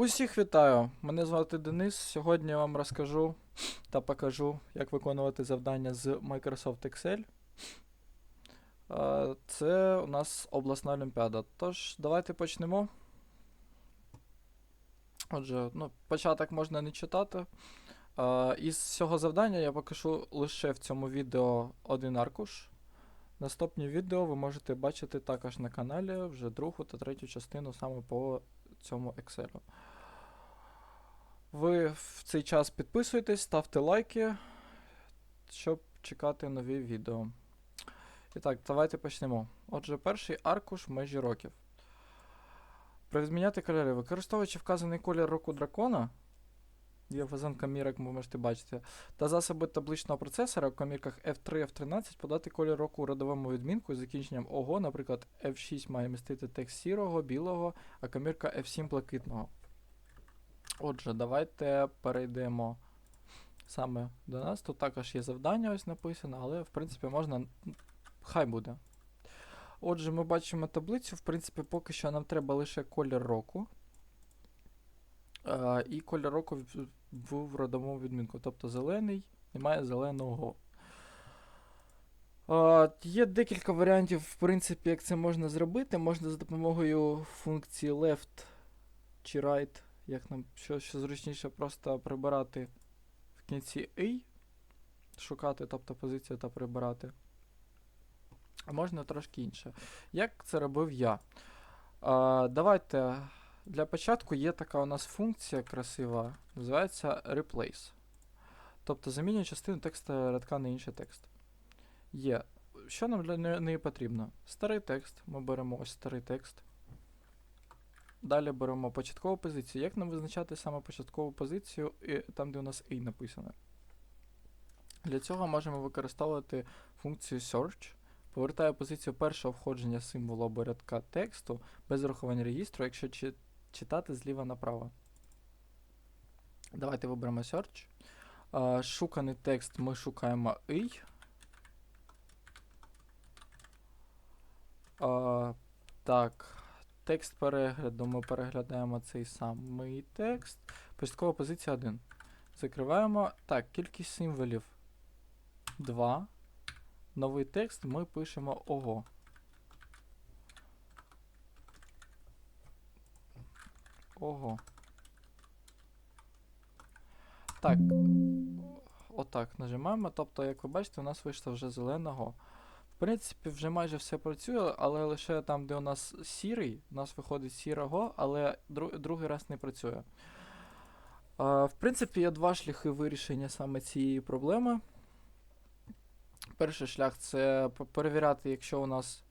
Усіх вітаю! Мене звати Денис. Сьогодні я вам розкажу та покажу, як виконувати завдання з Microsoft Excel. Це у нас обласна олімпіада. Тож, давайте почнемо. Отже, ну, початок можна не читати. Із цього завдання я покажу лише в цьому відео один аркуш. Наступні відео ви можете бачити також на каналі вже другу та третю частину саме по цьому Excel. Ви в цей час підписуйтесь, ставте лайки, щоб чекати нові відео. І так, давайте почнемо. Отже, перший аркуш межі років. Зміняти кольори. Використовуючи вказаний колір року дракона, є вазанка мірок, ви можете бачити, та засоби табличного процесора в комірках F3 F13 подати колір року у родовому відмінку з закінченням ОГО, наприклад, F6 має містити текст сірого, білого, а комірка F7 блакитного. Отже, давайте перейдемо саме до нас. Тут також є завдання ось написано, але в принципі можна. Хай буде. Отже, ми бачимо таблицю. В принципі, поки що нам треба лише колір року. Е, і колір року в родовому відмінку. Тобто зелений, немає зеленого. Е, є декілька варіантів, в принципі, як це можна зробити. Можна за допомогою функції left чи right як нам що, що зручніше просто прибирати в кінці A, шукати, тобто позицію та прибирати. А можна трошки інше. Як це робив я? А, давайте для початку є така у нас функція красива, називається replace. Тобто замінює частину тексту рядка на інший текст. Є. Що нам для неї потрібно? Старий текст. Ми беремо ось старий текст. Далі беремо початкову позицію. Як нам визначати саме початкову позицію, і там, де у нас A написано? Для цього можемо використовувати функцію search. Повертає позицію першого входження символу або рядка тексту без врахування регістру, якщо чи- читати зліва направо. Давайте виберемо search. Шуканий текст ми шукаємо. А, так. Текст перегляду ми переглядаємо цей самий текст. Початкова позиція 1. Закриваємо. Так, кількість символів 2. Новий текст ми пишемо ого. Ого. Так. Отак нажимаємо. Тобто, як ви бачите, у нас вийшло вже зеленого. Принципі, вже майже все працює, але лише там, де у нас сірий, у нас виходить сірого, але дру- другий раз не працює. А, в принципі, є два шляхи вирішення саме цієї проблеми. Перший шлях це перевіряти, якщо у нас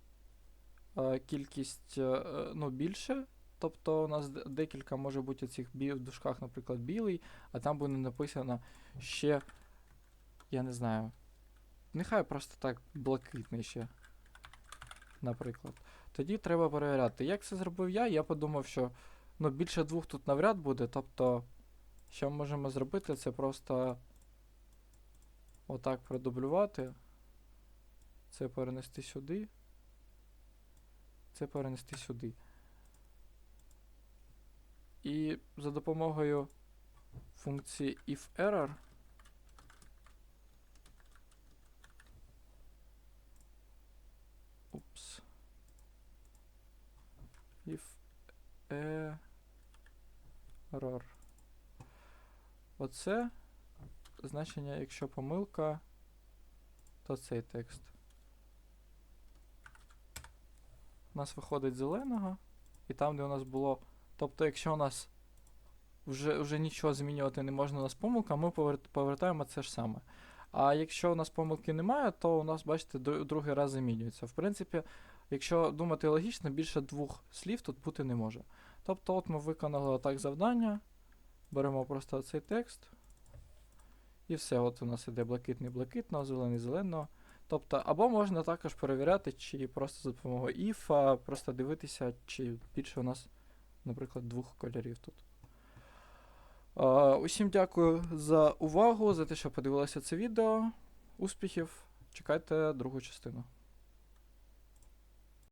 е, кількість е, е, ну, більше. Тобто у нас декілька може бути цих бі- в дужках, наприклад, білий, а там буде написано ще, я не знаю, Нехай просто так блакитний ще. Наприклад. Тоді треба перевіряти. Як це зробив я? Я подумав, що ну, більше двох тут навряд буде. Тобто, що ми можемо зробити, це просто отак продублювати. Це перенести сюди. Це перенести сюди. І за допомогою функції ifError Упс. If error. Оце значення, якщо помилка, то цей текст. У нас виходить зеленого, і там, де у нас було. Тобто, якщо у нас вже, вже нічого змінювати не можна у нас помилка, ми повертаємо це ж саме. А якщо у нас помилки немає, то у нас, бачите, другий раз замінюється. В принципі, якщо думати логічно, більше двох слів тут бути не може. Тобто, от ми виконали так завдання, беремо просто цей текст, і все, от у нас іде блакитний блакитного, зелений зеленого. Тобто, або можна також перевіряти, чи просто за допомогою if, просто дивитися, чи більше у нас, наприклад, двох кольорів тут. Усім дякую за увагу, за те, що подивилися це відео. Успіхів! Чекайте другу частину.